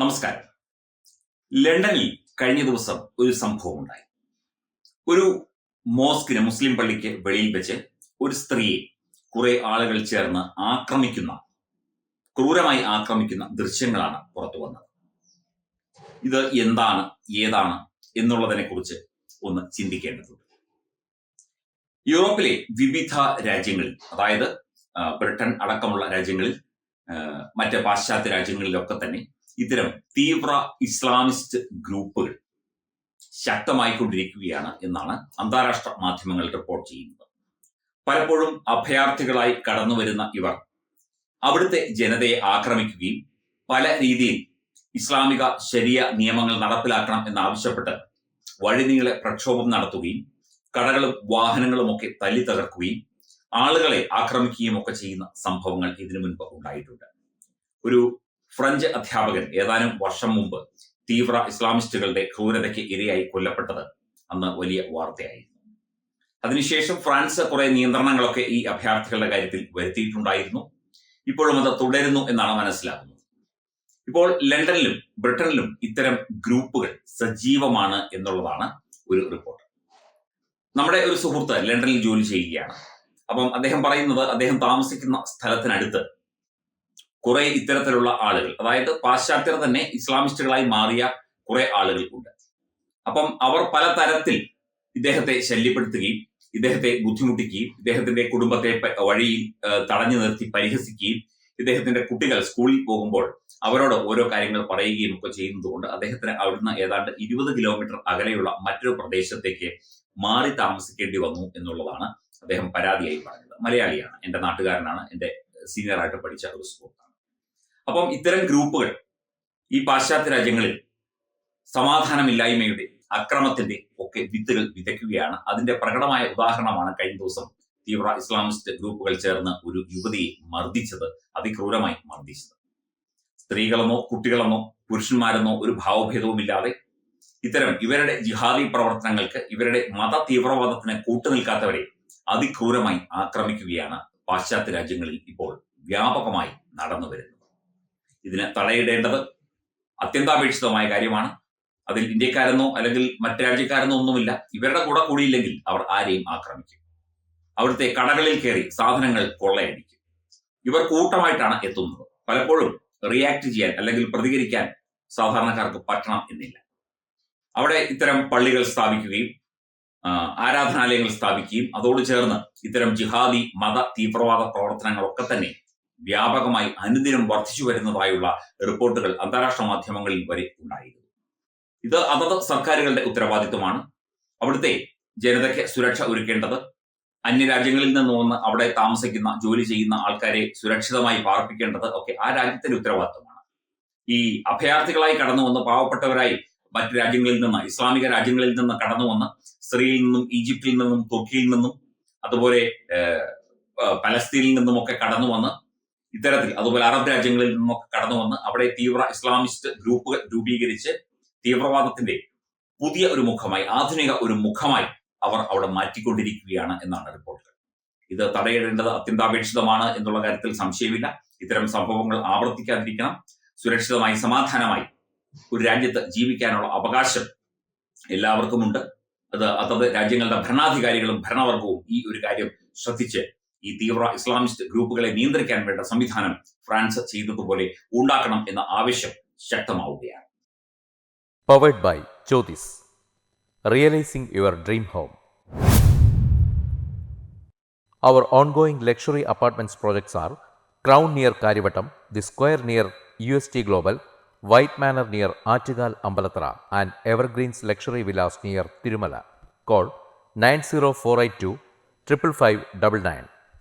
നമസ്കാരം. ലണ്ടനിൽ കഴിഞ്ഞ ദിവസം ഒരു സംഭവം ഉണ്ടായി ഒരു മോസ്കിന് മുസ്ലിം പള്ളിക്ക് വെളിയിൽ വെച്ച് ഒരു സ്ത്രീയെ കുറെ ആളുകൾ ചേർന്ന് ആക്രമിക്കുന്ന ക്രൂരമായി ആക്രമിക്കുന്ന ദൃശ്യങ്ങളാണ് പുറത്തു വന്നത്. ഇത് എന്താണ് ഏതാണ് എന്നുള്ളതിനെ കുറിച്ച് ഒന്ന് ചിന്തിക്കേണ്ടതുണ്ട്. യൂറോപ്പിലെ വിവിധ രാജ്യങ്ങളിൽ അതായത് ബ്രിട്ടൻ അടക്കമുള്ള രാജ്യങ്ങളിൽ മറ്റ് പാശ്ചാത്യ രാജ്യങ്ങളിലൊക്കെ തന്നെ ഇത്തരം തീവ്ര ഇസ്ലാമിസ്റ്റ് ഗ്രൂപ്പുകൾ ശക്തമായിക്കൊണ്ടിരിക്കുകയാണ് എന്നാണ് അന്താരാഷ്ട്ര മാധ്യമങ്ങൾ റിപ്പോർട്ട് ചെയ്യുന്നത്. പലപ്പോഴും അഭയാർത്ഥികളായി കടന്നു വരുന്ന ഇവർ അവിടുത്തെ ജനതയെ ആക്രമിക്കുകയും പല രീതിയിൽ ഇസ്ലാമിക ശരിയ നിയമങ്ങൾ നടപ്പിലാക്കണം എന്നാവശ്യപ്പെട്ട് വഴിനീളെ പ്രക്ഷോഭം നടത്തുകയും കടകളും വാഹനങ്ങളും ഒക്കെ തല്ലി തകർക്കുകയും ആളുകളെ ആക്രമിക്കുകയും ഒക്കെ ചെയ്യുന്ന സംഭവങ്ങൾ ഇതിനു മുൻപ് ഉണ്ടായിട്ടുണ്ട്. ഒരു ഫ്രഞ്ച് അധ്യാപകൻ ഏതാനും വർഷം മുമ്പ് തീവ്ര ഇസ്ലാമിസ്റ്റുകളുടെ ക്രൂരതയ്ക്ക് ഇരയായി കൊല്ലപ്പെട്ടത് അന്ന് വലിയ വാർത്തയായിരുന്നു. അതിനുശേഷം ഫ്രാൻസ് കുറെ നിയന്ത്രണങ്ങളൊക്കെ ഈ അഭയാർത്ഥികളുടെ കാര്യത്തിൽ വരുത്തിയിട്ടുണ്ടായിരുന്നു. ഇപ്പോഴും അത് തുടരുന്നു എന്നാണ് മനസ്സിലാകുന്നത്. ഇപ്പോൾ ലണ്ടനിലും ബ്രിട്ടനിലും ഇത്തരം ഗ്രൂപ്പുകൾ സജീവമാണ് എന്നുള്ളതാണ് ഒരു റിപ്പോർട്ട്. നമ്മുടെ ഒരു സുഹൃത്ത് ലണ്ടനിൽ ജോലി ചെയ്യുകയാണ്. അപ്പം അദ്ദേഹം പറയുന്നത് അദ്ദേഹം താമസിക്കുന്ന സ്ഥലത്തിനടുത്ത് കുറെ ഇത്തരത്തിലുള്ള ആളുകൾ. അതായത് പാശ്ചാത്യർ തന്നെ ഇസ്ലാമിസ്റ്റുകളായി മാറിയ കുറെ ആളുകൾ ഉണ്ട് അപ്പം അവർ പല തരത്തിൽ ഇദ്ദേഹത്തെ ശല്യപ്പെടുത്തുകയും ഇദ്ദേഹത്തെ ബുദ്ധിമുട്ടിക്കുകയും ഇദ്ദേഹത്തിന്റെ കുടുംബത്തെ വഴി വഴിയിൽ തടഞ്ഞു നിർത്തി പരിഹസിക്കുകയും ഇദ്ദേഹത്തിന്റെ കുട്ടികൾ സ്കൂളിൽ പോകുമ്പോൾ അവരോട് ഓരോ കാര്യങ്ങൾ പറയുകയും ഒക്കെ ചെയ്യുന്നതുകൊണ്ട് അദ്ദേഹത്തിന് അവിടുന്ന് ഏതാണ്ട് ഇരുപത് കിലോമീറ്റർ അകലെയുള്ള മറ്റൊരു പ്രദേശത്തേക്ക് മാറി താമസിക്കേണ്ടി വന്നു എന്നുള്ളതാണ് അദ്ദേഹം പരാതിയായി പറഞ്ഞത്. മലയാളിയാണ് എന്റെ നാട്ടുകാരനാണ് എന്റെ സീനിയർ ആയിട്ട് പഠിച്ച ഒരു സുഹൃത്താണ്. അപ്പം ഇത്തരം ഗ്രൂപ്പുകൾ ഈ പാശ്ചാത്യ രാജ്യങ്ങളിൽ സമാധാനമില്ലായ്മയുടെ അക്രമത്തിന്റെ ഒക്കെ വിത്തുകൾ വിതയ്ക്കുകയാണ്. അതിന്റെ പ്രകടമായ ഉദാഹരണമാണ് കഴിഞ്ഞ ദിവസം തീവ്ര ഇസ്ലാമിസ്റ്റ് ഗ്രൂപ്പുകൾ ചേർന്ന് ഒരു യുവതിയെ മർദ്ദിച്ചത് അതിക്രൂരമായി മർദ്ദിച്ചത്. സ്ത്രീകളെന്നോ കുട്ടികളെന്നോ പുരുഷന്മാരെന്നോ ഒരു ഭാവഭേദവുമില്ലാതെ ഇത്തരം ഇവരുടെ ജിഹാദി പ്രവർത്തനങ്ങൾക്ക് ഇവരുടെ മത തീവ്രവാദത്തിന് കൂട്ടുനിൽക്കാത്തവരെ അതിക്രൂരമായി ആക്രമിക്കുകയാണ് പാശ്ചാത്യ രാജ്യങ്ങളിൽ ഇപ്പോൾ വ്യാപകമായി നടന്നു വരുന്നത് ഇതിന് തടയിടേണ്ടത് അത്യന്താപേക്ഷിതമായ കാര്യമാണ്. അതിൽ ഇന്ത്യക്കാരെന്നോ അല്ലെങ്കിൽ മറ്റു രാജ്യക്കാരെന്നോ ഒന്നുമില്ല. ഇവരുടെ കൂടെ കൂടിയില്ലെങ്കിൽ അവർ ആരെയും ആക്രമിക്കും. അവിടുത്തെ കടകളിൽ കയറി സാധനങ്ങൾ കൊള്ളയടിക്കും. ഇവർ കൂട്ടമായിട്ടാണ് എത്തുന്നത്. പലപ്പോഴും റിയാക്ട് ചെയ്യാൻ അല്ലെങ്കിൽ പ്രതികരിക്കാൻ സാധാരണക്കാർക്ക് പറ്റണം എന്നില്ല. അവിടെ ഇത്തരം പള്ളികൾ സ്ഥാപിക്കുകയും ആരാധനാലയങ്ങൾ സ്ഥാപിക്കുകയും അതോട് ചേർന്ന് ഇത്തരം ജിഹാദി മത തീവ്രവാദ പ്രവർത്തനങ്ങളൊക്കെ തന്നെ വ്യാപകമായി അനുദിനം വർദ്ധിച്ചു വരുന്നതായുള്ള റിപ്പോർട്ടുകൾ അന്താരാഷ്ട്ര മാധ്യമങ്ങളിൽ വരെ ഉണ്ടായിരുന്നു. ഇത് അതത് സർക്കാരുകളുടെ ഉത്തരവാദിത്വമാണ്. അവിടുത്തെ ജനതയ്ക്ക് സുരക്ഷ ഒരുക്കേണ്ടത് അന്യരാജ്യങ്ങളിൽ നിന്ന് വന്ന് അവിടെ താമസിക്കുന്ന ജോലി ചെയ്യുന്ന ആൾക്കാരെ സുരക്ഷിതമായി പാർപ്പിക്കേണ്ടത് ഒക്കെ ആ രാജ്യത്തിന്റെ ഉത്തരവാദിത്വമാണ്. ഈ അഭയാർത്ഥികളായി കടന്നു വന്ന് പാവപ്പെട്ടവരായി മറ്റ് രാജ്യങ്ങളിൽ നിന്ന് ഇസ്ലാമിക രാജ്യങ്ങളിൽ നിന്ന് കടന്നു വന്ന് സിറിയയിൽ നിന്നും ഈജിപ്തിൽ നിന്നും തുർക്കിയിൽ നിന്നും അതുപോലെ പലസ്തീനിൽ നിന്നുമൊക്കെ കടന്നു വന്ന് ഇത്തരത്തിൽ അതുപോലെ അറബ് രാജ്യങ്ങളിൽ നിന്നൊക്കെ കടന്നു വന്ന് അവിടെ തീവ്ര ഇസ്ലാമിസ്റ്റ് ഗ്രൂപ്പുകൾ രൂപീകരിച്ച് തീവ്രവാദത്തിന്റെ പുതിയ ഒരു മുഖമായി ആധുനിക ഒരു മുഖമായി അവർ അവിടെ മാറ്റിക്കൊണ്ടിരിക്കുകയാണ് എന്നാണ് റിപ്പോർട്ടുകൾ. ഇത് തടയിടേണ്ടത് അത്യന്താപേക്ഷിതമാണ് എന്നുള്ള കാര്യത്തിൽ സംശയമില്ല. ഇത്തരം സംഭവങ്ങൾ ആവർത്തിക്കാതിരിക്കണം. സുരക്ഷിതമായി സമാധാനമായി ഒരു രാജ്യത്ത് ജീവിക്കാനുള്ള അവകാശം എല്ലാവർക്കുമുണ്ട്. അത് അതത് രാജ്യങ്ങളുടെ ഭരണാധികാരികളും ഭരണവർഗവും ഈ ഒരു കാര്യം ശ്രദ്ധിച്ച് ഈ തീവ്ര ഇസ്ലാമിസ്റ്റ് ഗ്രൂപ്പുകളെ നിയന്ത്രിക്കാൻ വേണ്ട സംവിധാനം ഫ്രാൻസ് ചെയ്തതുപോലെ ഉണ്ടാക്കണം എന്ന ആവശ്യം ശക്തമാവുകയാണ് Powered by Jyotis. Realizing your dream home. Our ongoing luxury apartments projects are Crown near Karivatam, The Square near UST Global, White Manor near Achigal Ambalatra, and Evergreens Luxury Villas near Tirumala. Call 90482 55599.